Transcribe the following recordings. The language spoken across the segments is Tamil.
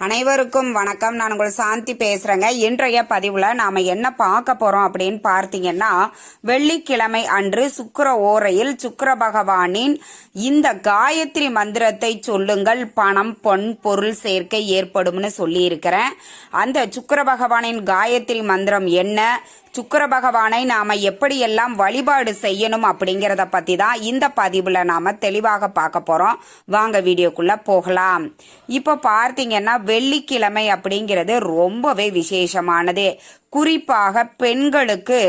அனைவருக்கும் வணக்கம். நான் உங்கள் சாந்தி பேசுறேங்க. இன்றைய பதிவுல நாம என்ன பார்க்க போறோம் அப்படின்னு பார்த்தீங்கன்னா வெள்ளிக்கிழமை அன்று சுக்கர ஓரையில் சுக்கர பகவானின் இந்த காயத்ரி மந்திரத்தை சொல்லுங்கள். பணம் பொன் பொருள் சேர்க்கை ஏற்படும்னு சொல்லி இருக்கிறேன் அந்த சுக்கர பகவானின் காயத்ரி மந்திரம் என்ன? சுக்கர பகவானை நாம எப்படியெல்லாம் வழிபாடு செய்யணும் அப்படிங்கிறத பத்தி தான் இந்த பதிவுல நாம தெளிவாக பார்க்க போறோம். வாங்க வீடியோக்குள்ள போகலாம். இப்போ பார்த்தீங்கன்னா வெள்ளிக்கிழமை அப்படிங்கிறது ரொம்பவே விசேஷமானது. குறிப்பாக பெண்களுக்கு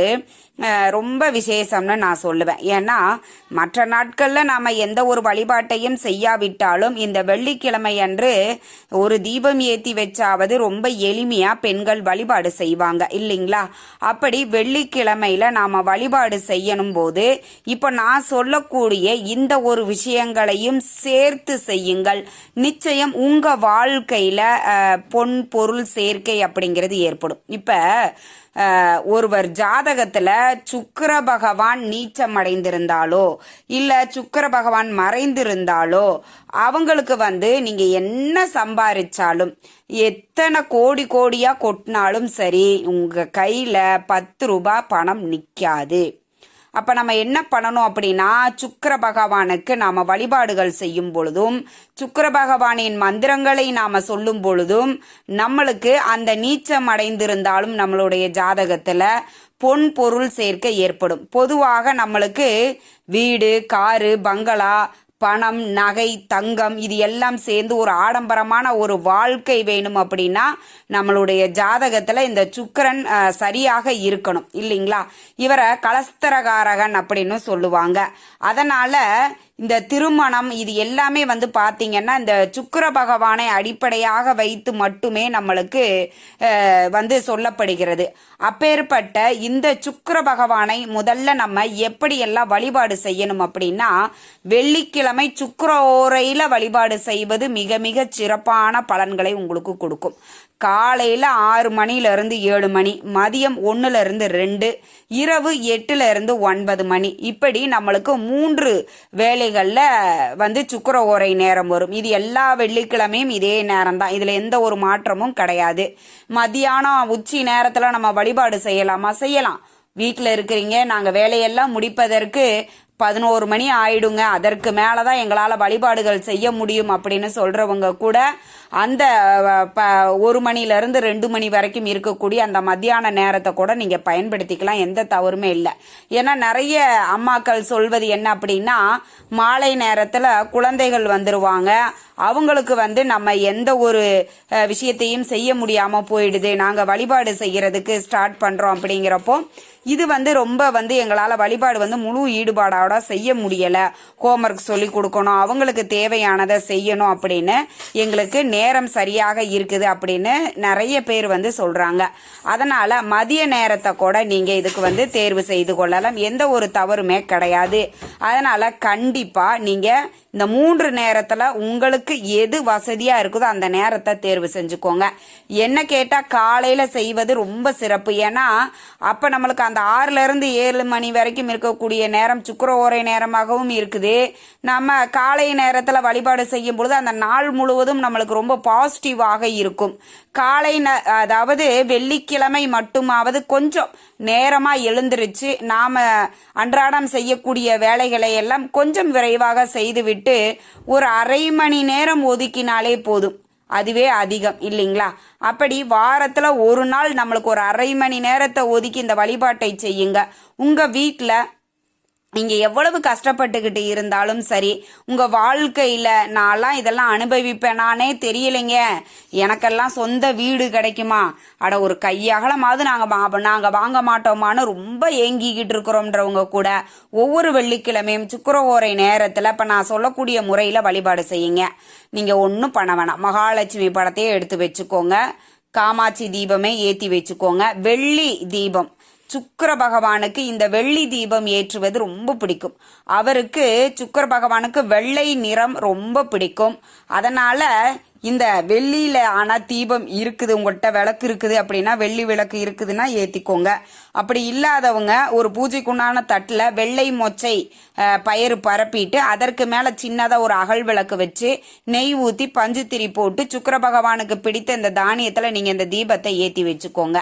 ரொம்ப விசேஷம்னு நான் சொல்லுவேன். ஏன்னா மற்ற நாட்களில் நாம் எந்த ஒரு வழிபாட்டையும் செய்யாவிட்டாலும் இந்த வெள்ளிக்கிழமை அன்று ஒரு தீபம் ஏற்றி வச்சாவது ரொம்ப எளிமையாக பெண்கள் வழிபாடு செய்வாங்க. இல்லைங்களா? அப்படி வெள்ளிக்கிழமையில நாம் வழிபாடு செய்யணும் போது இப்போ நான் சொல்லக்கூடிய இந்த ஒரு விஷயங்களையும் சேர்த்து செய்யுங்கள். நிச்சயம் உங்கள் வாழ்க்கையில் பொன் பொருள் சேர்க்கை அப்படிங்கிறது ஏற்படும். இப்போ ஒருவர் ஜாதகத்துல சுக்கர பகவான் நீச்சம் அடைந்திருந்தாலோ இல்ல சுக்கர பகவான் மறைந்திருந்தாலோ அவங்களுக்கு வந்து நீங்க என்ன சம்பாரிச்சாலும் எத்தனை கோடி கோடியா கொட்டினாலும் சரி உங்க கையில பத்து ரூபாய் பணம் நிக்காது. அப்போ நம்ம என்ன பண்ணணும் அப்படின்னா சுக்கர பகவானுக்கு நாம் வழிபாடுகள் செய்யும் பொழுதும் சுக்கர பகவானின் மந்திரங்களை நாம் சொல்லும் பொழுதும் நம்மளுக்கு அந்த நீச்சம் அடைந்திருந்தாலும் நம்மளுடைய ஜாதகத்தில் பொன் பொருள் சேர்க்கை ஏற்படும். பொதுவாக நம்மளுக்கு வீடு காரு பங்களா பணம் நகை தங்கம் இது எல்லாம் சேர்ந்து ஒரு ஆடம்பரமான ஒரு வாழ்க்கை வேணும் அப்படின்னா நம்மளுடைய ஜாதகத்துல இந்த சுக்கரன் சரியாக இருக்கணும். இல்லைங்களா? இவரை கலஸ்தரகாரகன் அப்படின்னு சொல்லுவாங்க. அதனால இந்த திருமணம் இது எல்லாமே வந்து பார்த்திங்கன்னா இந்த சுக்கர பகவானை அடிப்படையாக வைத்து மட்டுமே நம்மளுக்கு வந்து சொல்லப்படுகிறது. அப்பேற்பட்ட இந்த சுக்கர பகவானை முதல்ல நம்ம எப்படியெல்லாம் வழிபாடு செய்யணும் அப்படின்னா வெள்ளிக்கிழமை சுக்ரோ ஓரையில் வழிபாடு செய்வது மிக மிக சிறப்பான பலன்களை உங்களுக்கு கொடுக்கும். காலையில் ஆறு மணில ஏழு மணி மதியம் ஒன்றுலேருந்து ரெண்டு இரவு எட்டுலேருந்து ஒன்பது மணி. இப்படி நம்மளுக்கு மூன்று வேலைகளில் வந்து சுக்கர ஓரை நேரம் வரும். இது எல்லா வெள்ளிக்கிழமையும் இதே நேரம் தான் இதில் எந்த ஒரு மாற்றமும் கிடையாது. மதியானம் உச்சி நேரத்தில் நம்ம வழிபாடு செய்யலாமா? செய்யலாம். வீட்டில் இருக்கிறீங்க நாங்கள் வேலையெல்லாம் முடிப்பதற்கு பதினோரு மணி ஆயிடுங்க. அதற்கு மேலே தான் எங்களால் வழிபாடுகள் செய்ய முடியும் அப்படின்னு சொல்கிறவங்க கூட அந்த ப ஒரு மணிலேருந்து ரெண்டு மணி வரைக்கும் இருக்கக்கூடிய அந்த மத்தியான நேரத்தை கூட நீங்கள் பயன்படுத்திக்கலாம். எந்த தவறுமே இல்லை. ஏன்னா நிறைய அம்மாக்கள் சொல்வது என்ன அப்படின்னா மாலை நேரத்தில் குழந்தைகள் வந்துருவாங்க. அவங்களுக்கு வந்து நம்ம எந்த ஒரு விஷயத்தையும் செய்ய முடியாமல் போயிடுது. நாங்கள் வழிபாடு செய்கிறதுக்கு ஸ்டார்ட் பண்ணுறோம் அப்படிங்கிறப்போ இது வந்து ரொம்ப வந்து எங்களால் வழிபாடு வந்து முழு ஈடுபாடோட செய்ய முடியலை. ஹோம்ஒர்க் சொல்லி கொடுக்கணும் அவங்களுக்கு தேவையானதை செய்யணும் அப்படின்னு எங்களுக்கு நேரம் சரியாக இருக்குது அப்படின்னு நிறைய பேர் வந்து சொல்கிறாங்க அதனால் மதிய நேரத்தை கூட நீங்கள் இதுக்கு வந்து தேர்வு செய்து கொள்ளலாம். எந்த ஒரு தவறுமே கிடையாது. அதனால் கண்டிப்பாக நீங்கள் இந்த மூன்று நேரத்தில் உங்களுக்கு எது வசதியாக இருக்குதோ அந்த நேரத்தை தேர்வு செஞ்சுக்கோங்க. என்ன கேட்டால் காலையில் செய்வது ரொம்ப சிறப்பு. ஏன்னா அப்போ நம்மளுக்கு அந்த ஆறுலேருந்து ஏழு மணி வரைக்கும் இருக்கக்கூடிய நேரம் சுக்கிர ஓரை நேரமாகவும் இருக்குது. நம்ம காலை நேரத்தில் வழிபாடு செய்யும் பொழுது அந்த நாள் முழுவதும் நம்மளுக்கு ரொம்ப பாசிட்டிவாக இருக்கும். காலை ந- அதாவது வெள்ளிக்கிழமை மட்டுமாவது கொஞ்சம் நேரமாக எழுந்திருச்சு நாம் அன்றாடம் செய்யக்கூடிய வேலைகளை எல்லாம் கொஞ்சம் விரைவாக செய்துவிட்டு ஒரு அரை மணி நேரம் ஒதுக்கினாலே போதும். அதுவே அதிகம் இல்லைங்களா? அப்படி வாரத்தில் ஒரு நாள் நம்மளுக்கு ஒரு அரை மணி நேரத்தை ஒதுக்கி இந்த வழிபாட்டை செய்யுங்க. உங்கள் வீட்டில் நீங்கள் எவ்வளவு கஷ்டப்பட்டுக்கிட்டு இருந்தாலும் சரி உங்கள் வாழ்க்கையில் நான்லாம் இதெல்லாம் அனுபவிப்பேன். நானே தெரியலைங்க. எனக்கெல்லாம் சொந்த வீடு கிடைக்குமா? அட ஒரு கையகலமாவது நாங்கள் நாங்கள் வாங்க மாட்டோமான்னு ரொம்ப ஏங்கிக்கிட்டு இருக்கிறோம்ன்றவங்க கூட ஒவ்வொரு வெள்ளிக்கிழமையும் சுக்கிர ஓரை நேரத்தில் இப்போ நான் சொல்லக்கூடிய முறையில் வழிபாடு செய்யுங்க. நீங்கள் ஒன்றும் பண்ண வேணாம். மகாலட்சுமி படத்தையே எடுத்து வச்சுக்கோங்க. காமாட்சி தீபமே ஏற்றி வச்சுக்கோங்க. வெள்ளி தீபம். சுக்கர பகவானுக்கு இந்த வெள்ளி தீபம் ஏற்றுவது ரொம்ப பிடிக்கும். அவருக்கு சுக்கர பகவானுக்கு வெள்ளை நிறம் ரொம்ப பிடிக்கும். அதனால இந்த வெள்ளியில ஆனா தீபம் இருக்குது உங்கள்கிட்ட விளக்கு இருக்குது அப்படின்னா வெள்ளி விளக்கு இருக்குதுன்னா ஏத்திக்கோங்க. அப்படி இல்லாதவங்க ஒரு பூஜைக்குண்டான தட்டில் வெள்ளை மொச்சை பயிறு பரப்பிட்டு அதற்கு மேலே சின்னதாக ஒரு அகல் விளக்கு வச்சு நெய் ஊற்றி பஞ்சுத்திரி போட்டு சுக்கிர பகவானுக்கு பிடித்த இந்த தானியத்தில் நீங்கள் இந்த தீபத்தை ஏற்றி வச்சுக்கோங்க.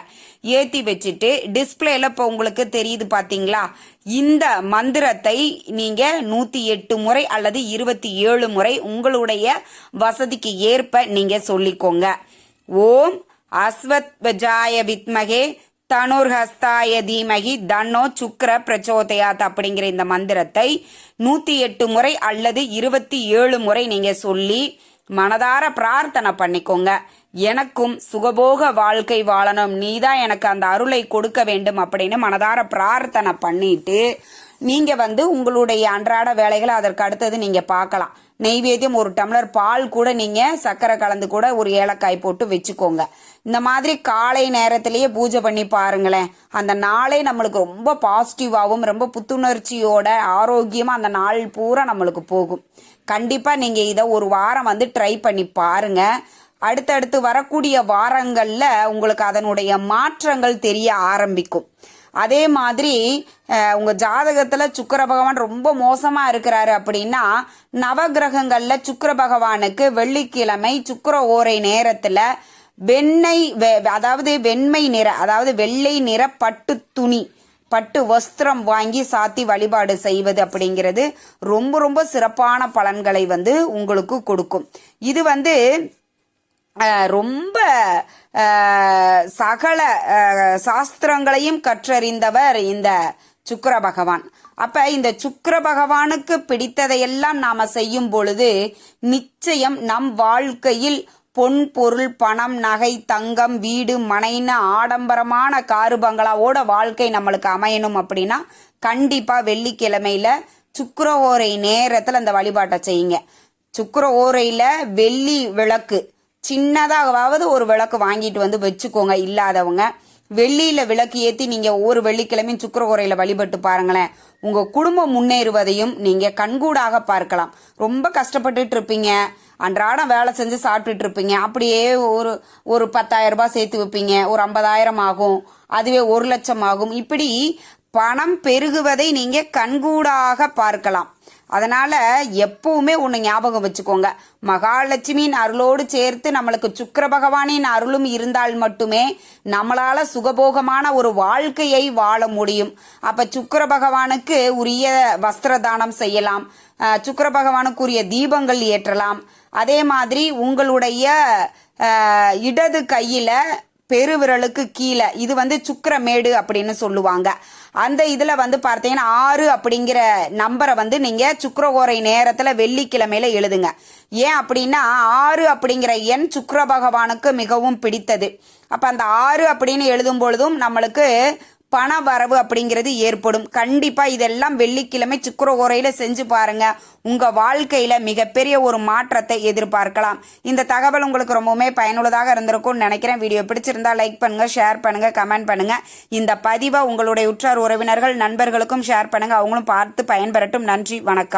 ஏற்றி வச்சுட்டு டிஸ்பிளேல இப்போ உங்களுக்கு தெரியுது பார்த்தீங்களா இந்த மந்திரத்தை நீங்க நூத்தி எட்டு முறை அல்லது இருபத்தி ஏழு முறை உங்களுடைய வசதிக்கு ஏற்ப நீங்க சொல்லிக்கோங்க. ஓம் அஸ்வத்வஜாய வித்மகே தனுர்ஹஸ்தாய தீமகி தன்னோ சுக்ர பிரச்சோதயாத் அப்படிங்கிற இந்த மந்திரத்தை நூத்தி எட்டு முறை அல்லது இருபத்தி ஏழு முறை நீங்க சொல்லி மனதார பிரார்த்தனை பண்ணிக்கோங்க. எனக்கும் சுகபோக வாழ்க்கை வாழணும். நீதான் எனக்கு அந்த அருளை கொடுக்க வேண்டும் அப்படின்னு மனதார பிரார்த்தனை பண்ணிட்டு நீங்க வந்து உங்களுடைய அன்றாட வேலைகளை அதற்கு அடுத்தது நீங்க பார்க்கலாம். நெய்வேத்தியம் ஒரு டம்ளர் பால் கூட நீங்க சர்க்கரை கலந்து கூட ஒரு ஏலக்காய் போட்டு வச்சுக்கோங்க. இந்த மாதிரி காலை நேரத்திலேயே பூஜை பண்ணி பாருங்களேன். அந்த நாளே நம்மளுக்கு ரொம்ப பாசிட்டிவாகவும் ரொம்ப புத்துணர்ச்சியோட ஆரோக்கியமா அந்த நாள் பூரா நம்மளுக்கு போகும். கண்டிப்பா நீங்க இதை ஒரு வாரம் வந்து ட்ரை பண்ணி பாருங்க. அடுத்தடுத்து வரக்கூடிய வாரங்களில் உங்களுக்கு அதனுடைய மாற்றங்கள் தெரிய ஆரம்பிக்கும். அதே மாதிரி உங்கள் ஜாதகத்தில் சுக்கர சுக்கிர பகவான் ரொம்ப மோசமாக இருக்கிறாரு அப்படின்னா நவகிரகங்களில் சுக்கர பகவானுக்கு வெள்ளிக்கிழமை சுக்கர ஓரை நேரத்தில் வெண்ணெய் வெ- அதாவது வெண்மை நிற அதாவது வெள்ளை நிற பட்டு துணி பட்டு வஸ்திரம் வாங்கி சாத்தி வழிபாடு செய்வது அப்படிங்கிறது ரொம்ப ரொம்ப சிறப்பான பலன்களை வந்து உங்களுக்கு கொடுக்கும். இது வந்து ரொம்ப சகல சாஸ்திரங்களையும் கற்றறிந்தவர் இந்த சுக்கர பகவான். அப்ப இந்த சுக்கர பகவானுக்கு பிடித்ததையெல்லாம் நாம செய்யும் பொழுது நிச்சயம் நம் வாழ்க்கையில் பொன் பொருள் பணம் நகை தங்கம் வீடு மனைன்னு ஆடம்பரமான காரு பங்களாவோட வாழ்க்கை நம்மளுக்கு அமையணும் அப்படின்னா கண்டிப்பா வெள்ளிக்கிழமையில சுக்கர ஓரை நேரத்துல அந்த வழிபாட்டை செய்யுங்க. சுக்கர ஓரையில வெள்ளி விளக்கு சின்னதாகவாவது ஒரு விளக்கு வாங்கிட்டு வந்து வச்சுக்கோங்க இல்லாதவங்க. வெள்ளியில விளக்கு ஏத்தி நீங்க ஒவ்வொரு வெள்ளிக்கிழமையும் சுக்கிர வழிபட்டு பாருங்களேன். உங்க குடும்பம் முன்னேறுவதையும் நீங்க கண்கூடாக பார்க்கலாம். ரொம்ப கஷ்டப்பட்டுட்டு இருப்பீங்க அன்றாடம் வேலை செஞ்சு சாப்பிட்டுட்டு இருப்பீங்க அப்படியே ஒரு ஒரு பத்தாயிரம் ரூபாய் சேர்த்து வைப்பீங்க. ஒரு ஐம்பதாயிரம் ஆகும். அதுவே ஒரு லட்சம் ஆகும். இப்படி பணம் பெருகுவதை நீங்க கண்கூடாக பார்க்கலாம். அதனால எப்பவுமே ஒன்று ஞாபகம் வச்சுக்கோங்க. மகாலட்சுமியின் அருளோடு சேர்த்து நம்மளுக்கு சுக்கர பகவானின் அருளும் இருந்தால் மட்டுமே நம்மளால சுகபோகமான ஒரு வாழ்க்கையை வாழ முடியும். அப்ப சுக்கர பகவானுக்கு உரிய வஸ்திர தானம் செய்யலாம் சுக்கர பகவானுக்குரிய தீபங்கள் ஏற்றலாம். அதே மாதிரி உங்களுடைய இடது கையில பெருவிரலுக்கு கீழே இது வந்து சுக்கரமேடு அப்படின்னு சொல்லுவாங்க. அந்த இதில் வந்து பார்த்தீங்கன்னா ஆறு அப்படிங்கிற நம்பரை வந்து நீங்கள் சுக்கரகோரை நேரத்தில் வெள்ளிக்கிழமையில எழுதுங்க. ஏன் அப்படின்னா ஆறு அப்படிங்கிற எண் சுக்கர பகவானுக்கு மிகவும் பிடித்தது. அப்போ அந்த ஆறு அப்படின்னு எழுதும் பொழுதும் நம்மளுக்கு பண வரவு அப்படிங்கிறது ஏற்படும். கண்டிப்பா இதெல்லாம் வெள்ளிக்கிழமை சுக்கரகோரையில செஞ்சு பாருங்க. உங்க வாழ்க்கையில மிகப்பெரிய ஒரு மாற்றத்தை எதிர்பார்க்கலாம். இந்த தகவல் உங்களுக்கு ரொம்பவுமே பயனுள்ளதாக இருந்திருக்கும்னு நினைக்கிறேன். வீடியோ பிடிச்சிருந்தா லைக் பண்ணுங்க ஷேர் பண்ணுங்க கமெண்ட் பண்ணுங்க. இந்த பதிவை உங்களுடைய உற்றார் உறவினர்கள் நண்பர்களுக்கும் ஷேர் பண்ணுங்க. அவங்களும் பார்த்து பயன்பெறட்டும். நன்றி வணக்கம்.